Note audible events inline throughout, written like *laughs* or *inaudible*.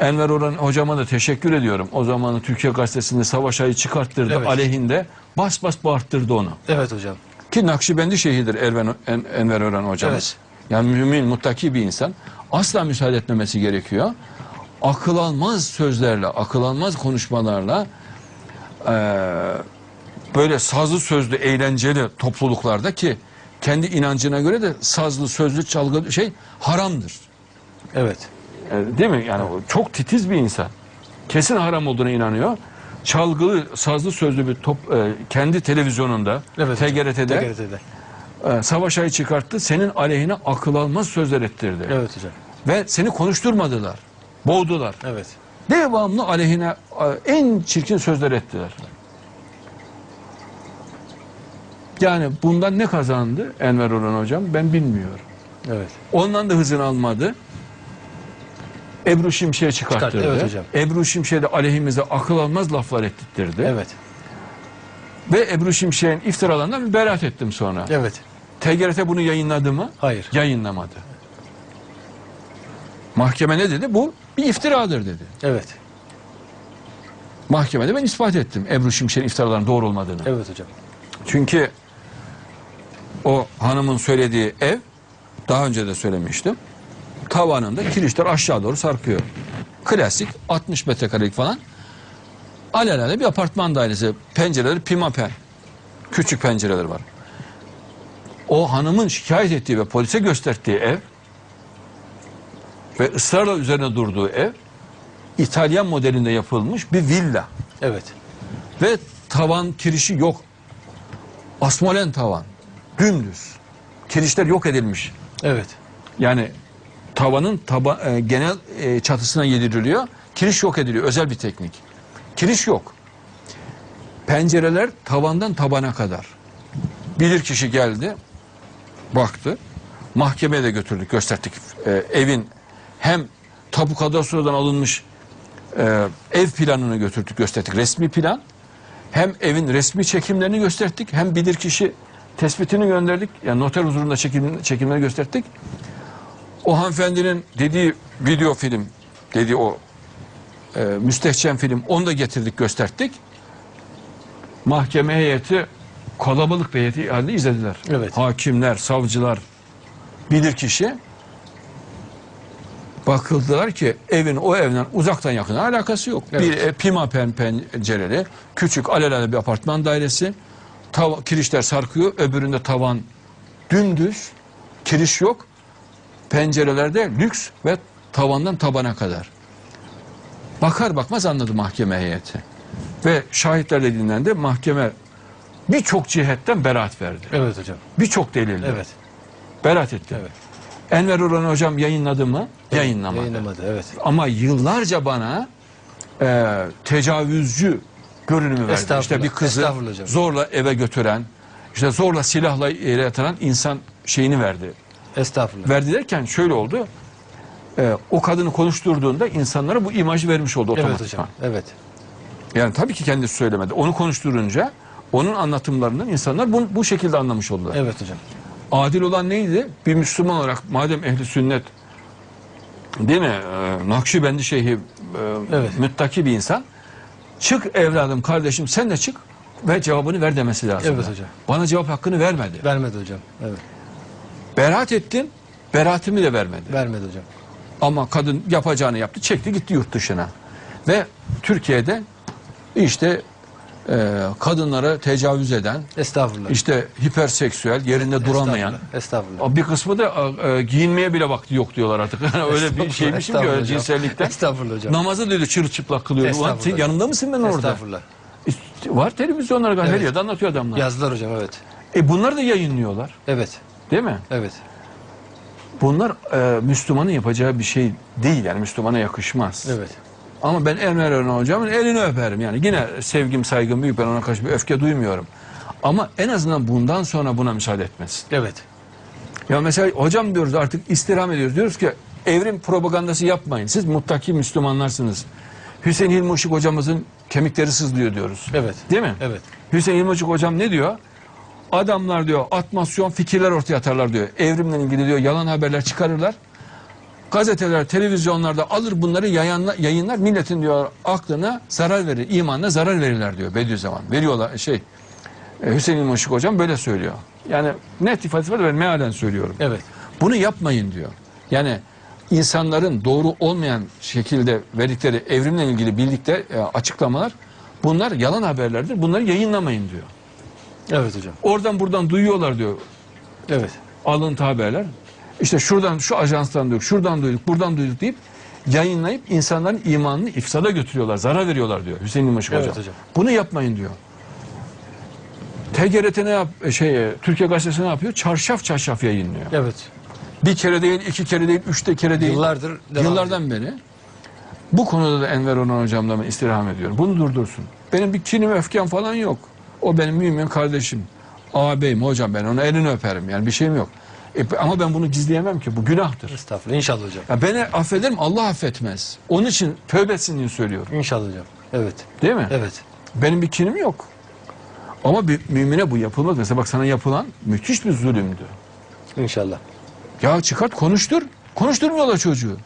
Enver Orhan hocama da teşekkür ediyorum. O zamanı Türkiye Gazetesi'nde savaş ayı çıkarttırdı Evet. aleyhinde. Bas bas bağırttırdı onu. Evet hocam. Ki Nakşibendi şeyhidir Elven, En- Enver Orhan hocamız. Yani mümin, muttaki bir insan. Asla müsaade etmemesi gerekiyor. Akıl almaz sözlerle, akıl almaz konuşmalarla eee, böyle sazlı sözlü, eğlenceli topluluklarda ki kendi inancına göre de sazlı, sözlü, çalgılı şey haramdır. Evet. E, Değil mi? Yani çok titiz bir insan. Kesin haram olduğuna inanıyor. Çalgılı, sazlı sözlü bir top, e, kendi televizyonunda, Evet. TGRT'de TGRT'de. e, savaş ayı çıkarttı. Senin aleyhine akıl almaz sözler ettirdi. Evet hocam. Ve seni konuşturmadılar. Boğdular. Evet. Devamlı aleyhine e, en çirkin sözler ettiler. Yani bundan ne kazandı Enver Orhan hocam ben bilmiyorum. Evet. Ondan da hızını almadı. Ebru Şimşek'e çıkarttırdı. Çıkarttı, evet hocam. Ebru Şimşek'e de aleyhimize akıl almaz laflar ettirdi. Evet. Ve Ebru Şimşek'in iftiralarından bir beraat ettim sonra. Evet. TGRT bunu yayınladı mı? Hayır. Yayınlamadı. Mahkeme ne dedi? Bu bir iftiradır dedi. Evet. Mahkemede ben ispat ettim Ebru Şimşek'in iftiralarının doğru olmadığını. Evet hocam. Çünkü o hanımın söylediği ev daha önce de söylemiştim. Tavanında kirişler aşağı doğru sarkıyor. Klasik 60 metrekarelik falan. Alelade bir apartman dairesi. Pencereleri pimapen. Küçük pencereler var. O hanımın şikayet ettiği ve polise gösterdiği ev ve ısrarla üzerine durduğu ev İtalyan modelinde yapılmış bir villa. Evet. Ve tavan kirişi yok. Asmolen tavan. Dümdüz. Kirişler yok edilmiş. Evet. Yani tavanın taba, e, genel e, çatısına yediriliyor. Kiriş yok ediliyor. Özel bir teknik. Kiriş yok. Pencereler tavandan tabana kadar. Bilir kişi geldi. Baktı. Mahkemeye de götürdük, gösterdik. E, evin hem tapu kadastrodan alınmış e, ev planını götürdük, gösterdik. Resmi plan. Hem evin resmi çekimlerini gösterdik. Hem bilirkişi tespitini gönderdik. Yani noter huzurunda çekim, çekimleri gösterdik. O hanımefendinin dediği video film, dediği o e, müstehcen film onu da getirdik gösterdik. Mahkeme heyeti kalabalık bir heyeti halde izlediler. Evet. Hakimler, savcılar, bilirkişi bakıldılar ki evin o evden uzaktan yakına alakası yok. Evet. Bir e, pimapen pencereli, küçük alelade bir apartman dairesi. Tav- kirişler sarkıyor, öbüründe tavan dümdüz, kiriş yok. Pencerelerde lüks ve tavandan tabana kadar. Bakar bakmaz anladı mahkeme heyeti. Ve şahitlerle dinlendi. Mahkeme birçok cihetten beraat verdi. Evet hocam. Birçok delildi. Evet. Beraat etti. Evet. Enver Orhan hocam yayınladı mı? Yayınlamadı. Yayınlamadı. Evet. Ama yıllarca bana e, tecavüzcü görünümü verdi. İşte bir kızı zorla eve götüren, işte zorla silahla yere yatıran insan şeyini verdi. Estağfurullah. Verdi derken şöyle oldu. E, o kadını konuşturduğunda insanlara bu imajı vermiş oldu Evet otomatikman. hocam. Evet. Yani tabii ki kendisi söylemedi. Onu konuşturunca onun anlatımlarından insanlar bu, bu şekilde anlamış oldular. Evet hocam. Adil olan neydi? Bir Müslüman olarak madem ehli sünnet değil mi? Ee, Nakşibendi şeyhi e, Evet. müttaki bir insan. Çık evladım kardeşim sen de çık ve cevabını ver demesi lazım. Evet hocam. Bana cevap hakkını vermedi. Vermedi hocam. Evet. Beraat ettin, beraatimi de vermedi. Vermedi hocam. Ama kadın yapacağını yaptı, çekti gitti yurt dışına. Ve Türkiye'de işte e, kadınlara tecavüz eden, Estağfurullah. işte hiperseksüel, yerinde duramayan, Estağfurullah. Bir kısmı da e, giyinmeye bile vakti yok diyorlar artık. Yani *laughs* öyle bir şeymişim ki öyle cinsellikten. Estağfurullah hocam. Namazı dedi çırılçıplak kılıyor. Ulan Estağfurullah. yanında mısın ben orada? Estağfurullah. E, Var televizyonlar galiba Evet. anlatıyor adamlar. Yazdılar hocam evet. E bunları da yayınlıyorlar. Evet. Değil mi? Evet. Bunlar e, Müslümanın yapacağı bir şey değil yani Müslümana yakışmaz. Evet. Ama ben Enver Erdoğan hocamın elini öperim yani. Yine sevgim saygım büyük ben ona karşı bir öfke duymuyorum. Ama en azından bundan sonra buna müsaade etmesin. Evet. Ya mesela hocam diyoruz artık istirham ediyoruz. Diyoruz ki evrim propagandası yapmayın. Siz muttaki Müslümanlarsınız. Hüseyin Hilmi Işık hocamızın kemikleri sızlıyor diyoruz. Evet. Değil mi? Evet. Hüseyin Hilmi Işık hocam ne diyor? Adamlar diyor atmasyon fikirler ortaya atarlar diyor. Evrimle ilgili diyor yalan haberler çıkarırlar. Gazeteler, televizyonlarda alır bunları yayınla, yayınlar. Milletin diyor aklına zarar verir, imanına zarar verirler diyor Bediüzzaman. Veriyorlar şey. e, Hüseyin Muşuk hocam böyle söylüyor. Yani net da ben mealen söylüyorum. Evet. Bunu yapmayın diyor. Yani insanların doğru olmayan şekilde verdikleri evrimle ilgili bildikleri e, açıklamalar bunlar yalan haberlerdir. Bunları yayınlamayın diyor. Evet hocam. Oradan buradan duyuyorlar diyor Evet. alıntı haberler. İşte şuradan şu ajanstan duyduk, şuradan duyduk, buradan duyduk deyip yayınlayıp insanların imanını ifsada götürüyorlar, zarar veriyorlar diyor Hüseyin İlmaşık Evet hocam. hocam. Bunu yapmayın diyor. TGRT ne yap şey e, Türkiye Gazetesi ne yapıyor? Çarşaf çarşaf yayınlıyor. Evet. Bir kere değil, iki kere değil, üçte kere değil. Yıllardır devam Yıllardan beri. Bu konuda da Enver Onan hocamla ben istirham ediyorum. Bunu durdursun. Benim bir kinim öfkem falan yok. O benim mümin kardeşim. Ağabeyim hocam ben onu elini öperim yani bir şeyim yok. E, ama ben bunu gizleyemem ki bu günahtır. Estağfurullah. İnşallah hocam. Ya beni affederim Allah affetmez. Onun için tövbe etsin diye söylüyorum. İnşallah hocam. Evet. Değil mi? Evet. Benim bir kinim yok. Ama bir mümine bu yapılmaz. Mesela bak sana yapılan müthiş bir zulümdü. İnşallah. Ya çıkart konuştur. Konuşturmuyorlar çocuğu.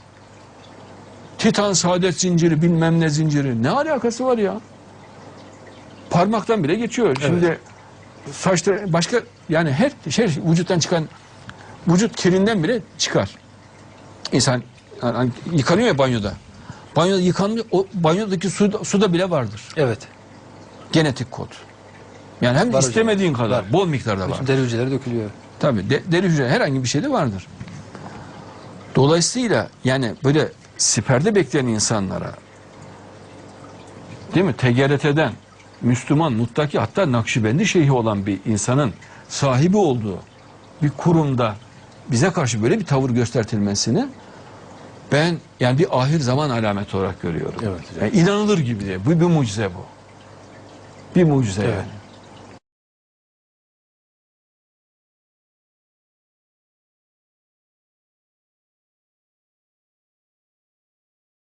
Titan saadet zinciri bilmem ne zinciri. Ne alakası var ya? Parmaktan bile geçiyor. Şimdi saçta başka yani her şey vücuttan çıkan vücut kirinden bile çıkar. İnsan yani yıkanıyor ya banyoda. Banyoda yıkanmıyor. O banyodaki suda, suda bile vardır. Evet. Genetik kod. Yani hem Var hocam. istemediğin kadar Var. bol miktarda var. Deri hücreleri dökülüyor. Tabii de- deri hücre herhangi bir şeyde vardır. Dolayısıyla yani böyle siperde bekleyen insanlara değil mi TGRT'den Müslüman, muttaki hatta Nakşibendi şeyhi olan bir insanın sahibi olduğu bir kurumda bize karşı böyle bir tavır göstertilmesini ben yani bir ahir zaman alameti olarak görüyorum. Evet hocam. Yani inanılır gibi diye. Bu bir mucize bu. Bir mucize Evet. yani.